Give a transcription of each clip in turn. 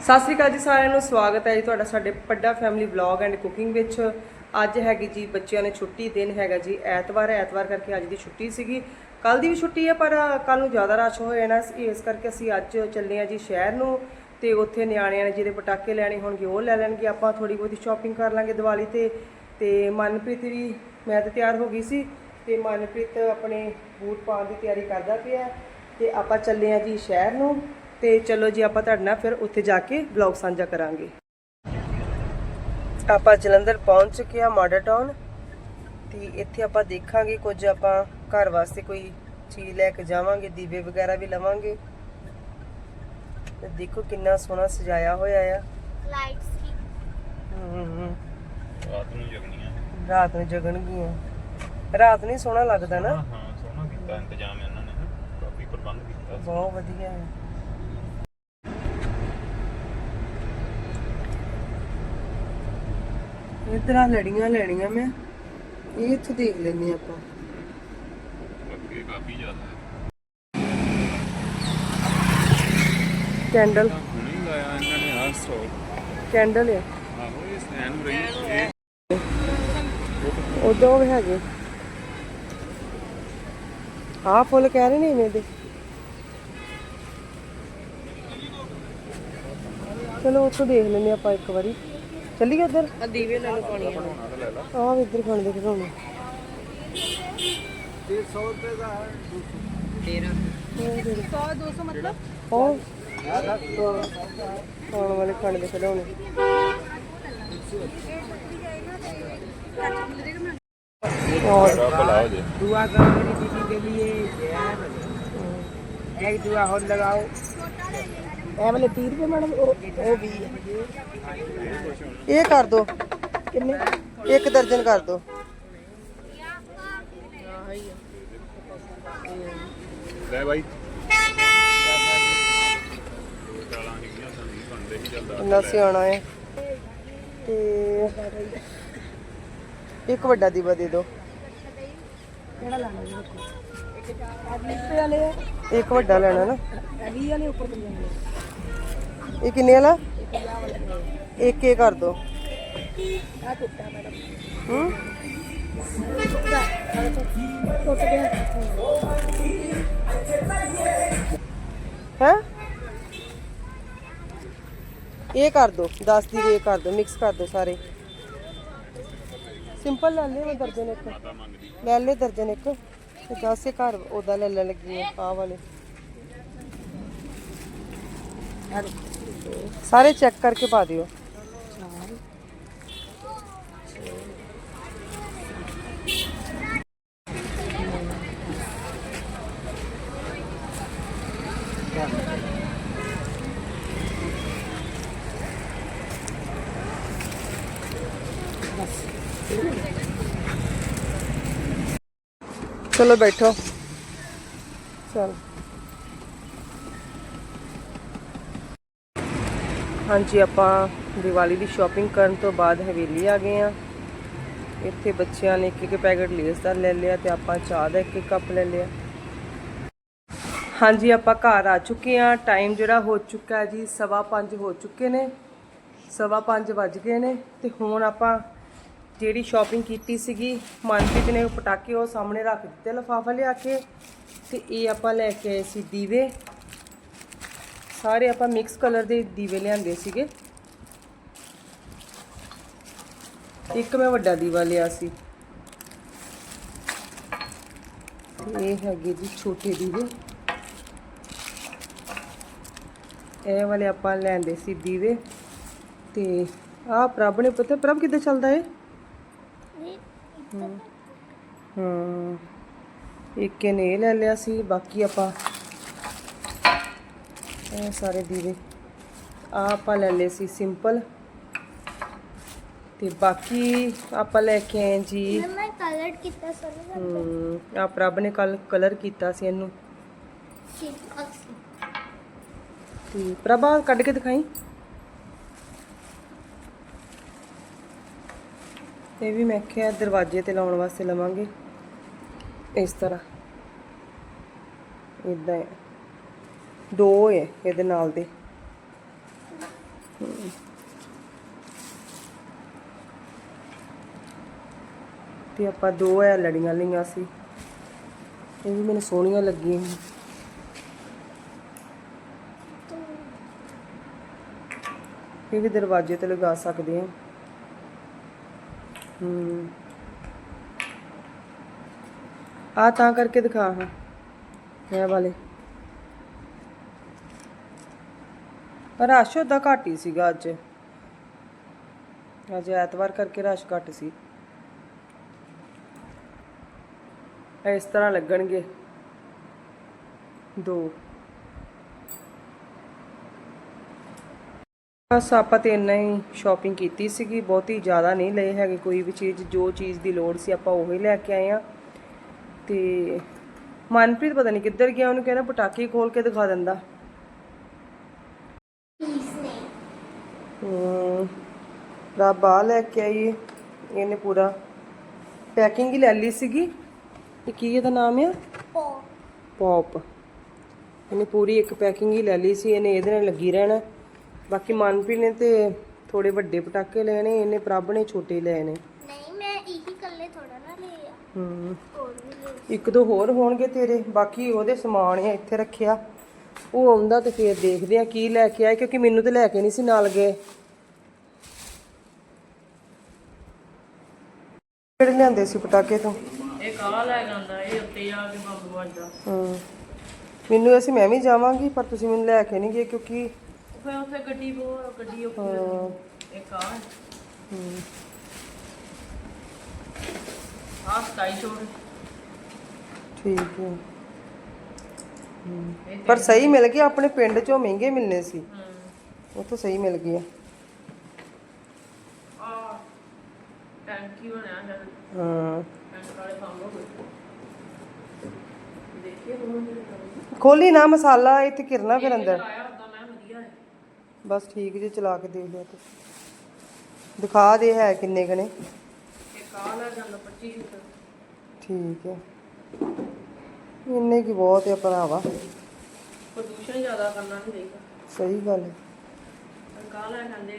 ਸਤਿ ਸ੍ਰੀ ਅਕਾਲ ਜੀ ਸਾਰਿਆਂ ਨੂੰ, ਸਵਾਗਤ ਹੈ ਜੀ ਤੁਹਾਡਾ ਸਾਡੇ Padda family vlog and cooking ਵਿੱਚ। ਅੱਜ ਹੈਗੀ ਜੀ ਬੱਚਿਆਂ ਨੇ ਛੁੱਟੀ, ਦਿਨ ਹੈਗਾ ਜੀ ਐਤਵਾਰ ਹੈ ਐਤਵਾਰ ਕਰਕੇ ਅੱਜ ਦੀ ਛੁੱਟੀ ਸੀਗੀ। ਕੱਲ ਦੀ ਵੀ ਛੁੱਟੀ ਹੈ, ਪਰ ਕੱਲ ਨੂੰ ਜ਼ਿਆਦਾ ਰਸ਼ ਹੋ ਜਾਣਾ ਇਸ ਕਰਕੇ ਅਸੀਂ ਅੱਜ ਚੱਲੇ ਆ ਜੀ ਸ਼ਹਿਰ ਨੂੰ ਤੇ ਉੱਥੇ ਨਿਆਣਿਆਂ ਨੇ ਜਿਹੜੇ ਪਟਾਕੇ ਲੈਣੇ ਹੋਣਗੇ ਉਹ ਲੈ ਲੈਣਗੇ। ਆਪਾਂ ਥੋੜੀ ਬਹੁਤੀ ਸ਼ਾਪਿੰਗ ਕਰ ਲਾਂਗੇ ਦੀਵਾਲੀ ਤੇ ਤੇ ਮਨਪ੍ਰੀਤ ਵੀ ਮੈਂ ਤਾਂ ਤਿਆਰ ਹੋ ਗਈ ਸੀ ਤੇ ਮਨਪ੍ਰੀਤ ਆਪਣੇ ਬੂਟ ਪਾਉਣ ਦੀ ਤਿਆਰੀ ਕਰਦਾ ਪਿਆ ਤੇ ਆਪਾਂ ਚੱਲੇ ਆ ਜੀ ਸ਼ਹਿਰ ਨੂੰ। ਤੇ ਚਲੋ ਜੀ ਆਪਾਂ ਤੁਹਾਡੇ ਨਾਲ ਫਿਰ ਉੱਥੇ ਜਾ ਕੇ ਵਲੌਗ ਸਾਂਝਾ ਕਰਾਂਗੇ। ਆਪਾਂ ਜਲੰਧਰ ਪਹੁੰਚ ਚੁੱਕੇ ਆ ਮਾਡਲ ਟਾਊਨ ਤੇ ਇੱਥੇ ਆਪਾਂ ਦੇਖਾਂਗੇ ਕੁਝ ਆਪਾਂ ਘਰ ਵਾਸਤੇ ਕੋਈ ਚੀਜ਼ ਲੈ ਕੇ ਜਾਵਾਂਗੇ ਦੀਵੇ ਵਗੈਰਾ ਵੀ ਲਵਾਂਗੇ। ਤੇ ਦੇਖੋ ਕਿੰਨਾ ਸੋਹਣਾ ਸਜਾਇਆ ਹੋਇਆ ਆ। ਲਾਈਟਸ ਵੀ। ਰਾਤ ਨੂੰ ਜਗਣੀਆਂ। ਰਾਤ ਨੂੰ ਜਗਣਗੀਆਂ। ਰਾਤ ਨੂੰ ਹੀ ਸੋਹਣਾ ਲੱਗਦਾ ਨਾ? ਹਾਂ ਹਾਂ ਸੋਹਣਾ ਕੀਤਾ ਇੰਤਜ਼ਾਮ ਇਹਨਾਂ ਨੇ ਨਾ। ਕਾਫੀ ਪ੍ਰਬੰਧ ਕੀਤਾ। ਬਹੁਤ ਵਧੀਆ ਹੈ। ਇਤਨਾ ਲੜੀਆਂ ਲੈਣੀਆਂ ਮੈਂ। ਇਹ ਇੱਥੇ ਦੇਖ ਲੈਂਦੇ ਆਪਾਂ। ਅੱਗੇ ਕਾਫੀ ਜ਼ਿਆਦਾ ਕੈਂਡਲ। ਹੁਣੇ ਲਾਇਆ ਇਹਨਾਂ ਨੇ ਆਹ ਸਟੋਰ ਕੈਂਡਲ ਆ। ਆਹੋ ਇਹ ਸੈਨ ਰਹੀ ਇਹ ਉਦੋਂ ਵੀ ਹੈਗੇ। ਆਹ ਫੁੱਲ ਕਹਿ ਰਹੇ ਨੇ ਇਵੇਂ ਚਲੋ ਉੱਥੋਂ ਦੇਖ ਲੈਂਦੇ ਆਪਾਂ ਇੱਕ ਵਾਰੀ। ਚੱਲੀਏ ਉਧਰ ਆ ਦੀਵੇ ਲੈ ਲਓ ਪਾਣੀ ਆਹ ਵੀ ਇੱਧਰ ਖਾਣ ਦੇ ਖਿਡੌਣੇ 100 ਰੁਪਏ ਦਾ ਹੈ 100 200 ਮਤਲਬ ਉਹ ਖਾਣ ਵਾਲੇ ਖਾਣ ਦੇ ਖਿਡੌਣੇ और ਬੜਾ ਭਲਾ ਹੋ ਜੇ दुआ करो मेरी दीदी के लिए जय भले। एक दुआ और लगाओ ਇਹ ਵਾਲੇ 30 ਰੁਪਏ ਮੈਡਮ ਉਹ ਉਹ ਵੀ ਇਹ ਕਰ ਦੋ। ਕਿੰਨੇ? ਇੱਕ ਦਰਜਨ ਕਰ ਦੋ। ਲੈ ਬਾਈ। ਇੰਨਾ ਸਿਆਣਾ ਹੈ। ਤੇ ਇੱਕ ਵੱਡਾ ਦੀਵਾ ਦੇ ਦਿਓ ਕਿਹੜਾ ਲੈਣਾ ਇੱਕ ਵੱਡਾ ਲੈਣਾ ਨਾ। ਇਹ ਕਿੰਨੇ ਵਾਲਾ ਇੱਕ ਇਹ ਕਰ ਦੋ ਹੂੰ ਹੈ ਇਹ ਕਰ ਦੋ 10 ਦੀ ਇਹ ਕਰ ਦੋ ਮਿਕਸ ਕਰ ਦੋ ਸਾਰੇ ਸਿੰਪਲ ਲੈ ਲੈ ਦਰਜਨ ਇੱਕ ਲੈ ਲੈ ਦਰਜਨ ਇੱਕ ਤੇ 10 ਇਹ ਘਰ ਉਹਦਾ ਲੈ ਲੈ ਲੱਗੀ ਆ ਆਹ ਵਾਲੇ ਸਾਰੇ ਚੈੱਕ ਕਰਕੇ ਪਾ ਦਿਓ ਚਲੋ ਬੈਠੋ ਚਲ ਹਾਂਜੀ, ਆਪਾਂ ਦੀਵਾਲੀ ਦੀ ਸ਼ਾਪਿੰਗ ਕਰਨ ਤੋਂ ਬਾਅਦ ਹਵੇਲੀ ਆ ਗਏ ਆ ਇੱਥੇ ਬੱਚਿਆਂ ਨੇ ਇੱਕ ਇੱਕ ਪੈਕੇਟ ਲੇਸ ਦਾ ਲੈ ਲਿਆ ਤੇ ਆਪਾਂ ਚਾਹ ਦਾ ਇੱਕ ਇੱਕ ਕੱਪ ਲੈ ਲਿਆ। ਹਾਂਜੀ, ਆਪਾਂ ਘਰ ਆ ਚੁੱਕੇ ਆ ਟਾਈਮ ਜਿਹੜਾ ਹੋ ਚੁੱਕਾ ਜੀ, ਸਵਾ ਪੰਜ ਹੋ ਚੁੱਕੇ ਨੇ। ਸਵਾ ਪੰਜ ਵੱਜ ਗਏ ਨੇ ਤੇ ਹੁਣ ਆਪਾਂ ਜਿਹੜੀ ਸ਼ਾਪਿੰਗ ਕੀਤੀ ਸੀਗੀ, ਮਨਪ੍ਰੀਤ ਨੇ ਪਟਾਕੇ ਉਹ ਸਾਹਮਣੇ ਰੱਖ ਦਿੱਤੇ ਲਫਾਫਾ ਲਿਆ ਕੇ ਤੇ ਇਹ ਆਪਾਂ ਲੈ ਕੇ ਆਏ ਸੀ ਦੀਵੇ। ਸਾਰੇ ਆਪਾਂ ਮਿਕਸ ਕਲਰ ਦੇ ਦੀਵੇ ਲਿਆਂਦੇ ਸੀਗੇ। ਇੱਕ ਮੈਂ ਵੱਡਾ ਦੀਵਾ ਲਿਆ ਸੀ। ਤੇ ਇਹ ਹੈਗੇ ਜੀ ਛੋਟੇ ਦੀਵੇ। ਇਹ ਵਾਲੇ ਆਪਾਂ ਲੈਂਦੇ ਸੀ ਦੀਵੇ। ਤੇ ਆਹ ਪ੍ਰਭ ਨੇ ਪਤਾ ਪ੍ਰਭ ਕਿੱਦਾਂ ਚੱਲਦਾ ਏ ਹਾਂ ਇੱਕ ਨੇ ਇਹ ਲੈ ਲਿਆ ਸੀ ਬਾਕੀ ਆਪਾਂ ਇਹ ਸਾਰੇ ਦੀਵੇ। ਆ ਆਪਾਂ ਲੈ ਲਏ ਸੀ ਸਿੰਪਲ ਤੇ ਬਾਕੀ ਆਪਾਂ ਲੈ ਕੇ ਆਏ ਜੀ। ਮੈਂ ਕਲਰ ਕੀਤਾ ਸਰ ਆ ਪ੍ਰਭ ਨੇ ਕੱਲ ਕਲਰ ਕੀਤਾ ਸੀ ਇਹਨੂੰ। ਤੇ ਪ੍ਰਭਾ ਕੱਢ ਕੇ ਦਿਖਾਈ। ਇਹ ਵੀ ਮੈਂ ਕਿਹਾ ਦਰਵਾਜ਼ੇ ਤੇ ਲਾਉਣ ਵਾਸਤੇ ਲਵਾਂਗੇ। ਇਸ ਤਰ੍ਹਾਂ। ਇਦਾਂ ਹੈ। ਦੋ ਹੈ ਇਹਦੇ ਨਾਲ ਦੇ। ਤੇ ਆਪਾਂ ਦੋ ਐ ਲੜੀਆਂ ਲਈਆਂ ਸੀ। ਇਹ ਵੀ ਮੈਨੂੰ ਸੋਹਣੀਆਂ ਲੱਗੀਆਂ ਇਹ ਵੀ ਦਰਵਾਜ਼ੇ ਤੇ ਲਗਾ ਸਕਦੇ ਹਾਂ ਹੂੰ। ਆ ਤਾਂ ਕਰਕੇ ਦਿਖਾ ਹਾਂ। ਇਹ ਵਾਲੇ। ਰਸ਼ ਉਹਦਾ ਘੱਟ ਹੀ ਸੀਗਾ ਅੱਜ। ਅੱਜ ਐਤਵਾਰ ਕਰਕੇ ਰਸ਼ ਘੱਟ ਸੀ। ਇਸ ਤਰ੍ਹਾਂ ਲੱਗਣਗੇ। ਦੋ। ਬਸ ਆਪਾਂ ਤੇ ਇੰਨਾ ਹੀ ਸ਼ਾਪਿੰਗ ਕੀਤੀ ਸੀਗੀ। ਬਹੁਤੀ ਜ਼ਿਆਦਾ ਨਹੀਂ ਲਏ ਹੈਗੇ ਕੋਈ ਵੀ ਚੀਜ਼। ਜੋ ਚੀਜ਼ ਦੀ ਲੋੜ ਸੀ ਆਪਾਂ ਉਹੀ ਲੈ ਕੇ ਆਏ ਆ ਤੇ ਮਨਪ੍ਰੀਤ ਪਤਾ ਨਹੀਂ ਕਿੱਧਰ ਗਿਆ। ਉਹਨੂੰ ਕਹਿੰਦਾ ਪਟਾਕੇ ਖੋਲ ਕੇ ਦਿਖਾ ਦਿੰਦਾ। ਰੱਬ ਆ ਲੈ ਕੇ ਆਈ ਇਹਨੇ ਪੂਰਾ ਪੈਕਿੰਗ ਹੀ ਲੈ ਲਈ ਸੀਗੀ। ਇਹ ਕੀ ਇਹਦਾ ਨਾਮ ਆ. ਪੌਪ ਇਹਨੇ ਪੂਰੀ ਇੱਕ ਪੈਕਿੰਗ ਹੀ ਲੈ ਲਈ ਸੀ। ਇਹਨੇ ਇਹਦੇ ਨਾਲ ਲੱਗੀ ਰਹਿਣਾ। ਬਾਕੀ ਮਨਪ੍ਰੀਤ ਨੇ ਤੇ ਥੋੜੇ ਵੱਡੇ ਪਟਾਕੇ ਲੈਣੇ ਇਹਨੇ ਪ੍ਰਭ ਨੇ ਛੋਟੇ ਲਏ ਨੇ ਨਹੀਂ ਮੈਂ ਇਹੀ ਕੱਲੇ ਥੋੜਾ ਨਾ ਲਿਆ ਹੂੰ। ਹੋਰ ਵੀ ਲਏ ਇੱਕ ਦੋ ਹੋਰ ਹੋਣਗੇ ਤੇਰੇ। ਬਾਕੀ ਉਹਦੇ ਸਮਾਨ ਆ ਇੱਥੇ ਰੱਖਿਆ। ਉਹ ਆਉਂਦਾ ਤੇ ਫੇਰ ਦੇਖਦੇ ਆ ਕੀ ਲੈ ਕੇ ਆਏ ਕਿਉਂਕਿ ਮੈਨੂੰ ਤੇ ਲੈ ਕੇ ਨਹੀਂ ਸੀ ਨਾਲ ਗਏ। ਕਿਹੜੇ ਲਿਆਂਦੇ ਸੀ ਪਟਾਕੇ ਤੋਂ? ਇਹ ਕਾਹ ਲੈ ਜਾਂਦਾ ਇਹ ਉੱਤੇ ਆ ਕੇ ਬੰਬ ਵੱਜਦਾ ਹੂੰ। ਮੈਨੂੰ ਅਸੀਂ ਮੈਂ ਵੀ ਜਾਵਾਂਗੀ ਪਰ ਤੁਸੀਂ ਮੈਨੂੰ ਲੈ ਕੇ ਨਹੀਂ ਗਏ ਕਿਉਂਕਿ ਫਿਰ ਉੱਥੇ ਗੱਡੀ ਬੋ ਗੱਡੀ ਉੱਪਰ ਹਾਂ, ਇਹ ਕਾਹ ਹੂੰ, ਆ ਸਕਾਈ ਸ਼ੋਰ ਠੀਕ ਹੈ। ਹੂੰ। ਪਰ ਸਹੀ ਮਿਲ ਗਿਆ ਆਪਣੇ ਪਿੰਡ ਚੋਂ ਮਹਿੰਗੇ ਮਿਲਨੇ ਸੀ। ਉੱਥੋਂ ਸਹੀ ਮਿਲ ਗਿਆ ਆ ਟੈਂਕੀ ਬਣਿਆ ਹੈ? ਹਾਂ ਟੈਂਕ ਵਾਲੇ ਬੰਬ ਹੋ ਗਏ। ਦੇਖੀਏ ਹੁਣ ਖੋਲੀ ਨਾ ਮਸਾਲਾ ਇੱਥੇ ਕਿਰਨਾ ਫਿਰ ਅੰਦਰ। ਆਇਆ ਹੁੰਦਾ ਮੈਂ ਵਧੀਆ ਹੈ। ਬਸ ਠੀਕ ਜੇ ਚਲਾ ਕੇ ਦੇਖ ਲਿਆ ਤੁਸੀਂ ਦਿਖਾ ਦੇ ਹੈ ਕਿੰਨੇ ਕਨੇ ਇਹ ਕਾਹ ਲੈ ਜਾਂਦਾ 25 ਲੀਟਰ ਠੀਕ ਹੈ। ਇੰਨੇ ਕੀ ਬਹੁਤ ਹੈ ਭਰਾਵਾ। ਪ੍ਰਦੂਸ਼ਣ ਜ਼ਿਆਦਾ ਕਰਨਾ ਨਹੀਂ ਚਾਹੀਦਾ। ਸਹੀ ਗੱਲ ਹੈ। ਕਾਹ ਲੈ ਜਾਂਦੇ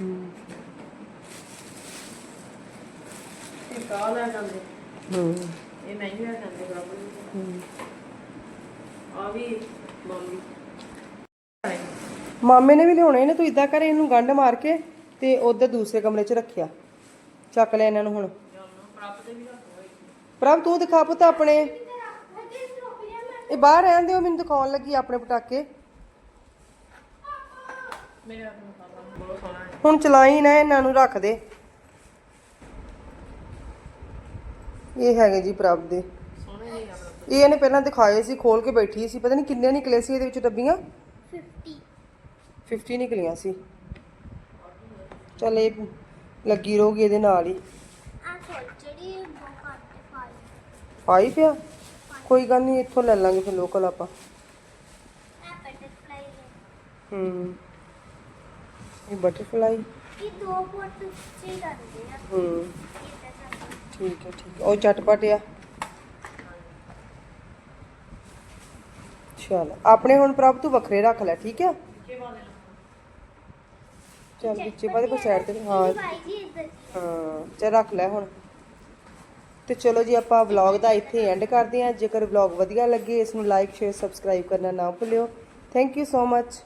ਹੂੰ ਇਹ ਕਾਹ ਲੈ ਜਾਂਦੇ। ਹੂੰ। ਇਹ ਮਹਿੰਗੇ ਲੈ ਜਾਂਦੇ ਬਰਾਬਰ ਹੂੰ। ਆ ਵੀ ਬੰਬੀ ਮਾਮੇ ਨੇ ਵੀ ਲਿਆਉਣੇ ਨੇ ਤੂੰ ਇਦਾਂ ਕਰ ਇਹਨੂੰ ਗੰਢ ਮਾਰ ਕੇ ਤੇ ਉਧਰ ਦੂਸਰੇ ਕਮਰੇ 'ਚ ਰੱਖਿਆ। ਚੱਕ ਲੈ ਇਹਨਾਂ ਨੂੰ ਹੁਣ। ਪ੍ਰਭ ਤੂੰ ਦਿਖਾ ਪੁੱਤ ਆਪਣੇ। ਇਹ ਬਾਹਰ ਰਹਿਣ ਦਿਓ ਮੈਨੂੰ ਦਿਖਾਉਣ ਲੱਗੀ ਆਪਣੇ ਪਟਾਕੇ। ਹੁਣ ਚਲਾਈ ਨਾ ਇਹਨਾਂ ਨੂੰ ਰੱਖ ਦੇ। ਇਹ ਹੈਗੇ ਜੀ ਪ੍ਰਭ ਦੇ। ਇਹ ਇਹਨੇ ਪਹਿਲਾਂ ਦਿਖਾਏ ਸੀ ਖੋਲ ਕੇ ਬੈਠੀ ਸੀ। ਪਤਾ ਨਹੀਂ ਕਿੰਨੇ ਨਿਕਲੇ ਸੀ ਇਹਦੇ ਵਿੱਚ ਡੱਬੀਆਂ? 50 50 ਨਿਕਲੀਆਂ ਸੀ। ਚੱਲ ਇਹ ਲੱਗੀ ਰਹੂਗੀ ਇਹਦੇ ਨਾਲ ਹੀ। ਪਾਈ ਪਿਆ? ਕੋਈ ਗੱਲ ਨਹੀਂ ਇੱਥੋਂ ਲੈ ਲਾਂਗੇ ਫਿਰ ਲੋਕਲ ਆਪਾਂ। ਹੈ। ਇਹ ਬਟਰਫਲਾਈ ਇਹ ਦੋ ਪੁੱਟ ਚੀ ਕਰਦੇ ਆ। ਹੂੰ। ਠੀਕ ਹੈ ਠੀਕ ਹੈ। ਉਹ ਚਟਪਟ ਆ। ਚਲ ਆਪਣੇ ਹੁਣ ਪ੍ਰਭ ਤੂੰ ਵੱਖਰੇ ਰੱਖ ਲੈ ਠੀਕ ਹੈ ਚੱਲ ਵਿੱਚੇ ਬਾਦੇ ਕੋ ਸਾਈਡ ਤੇ ਹਾਂ। ਚੱਲ ਰੱਖ ਲੈ ਹੁਣ। ਤੇ ਚਲੋ ਜੀ ਆਪਾਂ ਵਲੌਗ ਦਾ ਇੱਥੇ ਐਂਡ ਕਰਦੇ ਹਾਂ। ਜੇਕਰ ਵਲੌਗ ਵਧੀਆ ਲੱਗੇ ਇਸ ਨੂੰ ਲਾਈਕ ਸ਼ੇਅਰ ਸਬਸਕ੍ਰਾਈਬ ਕਰਨਾ ਨਾ ਭੁੱਲਿਓ। Thank you so much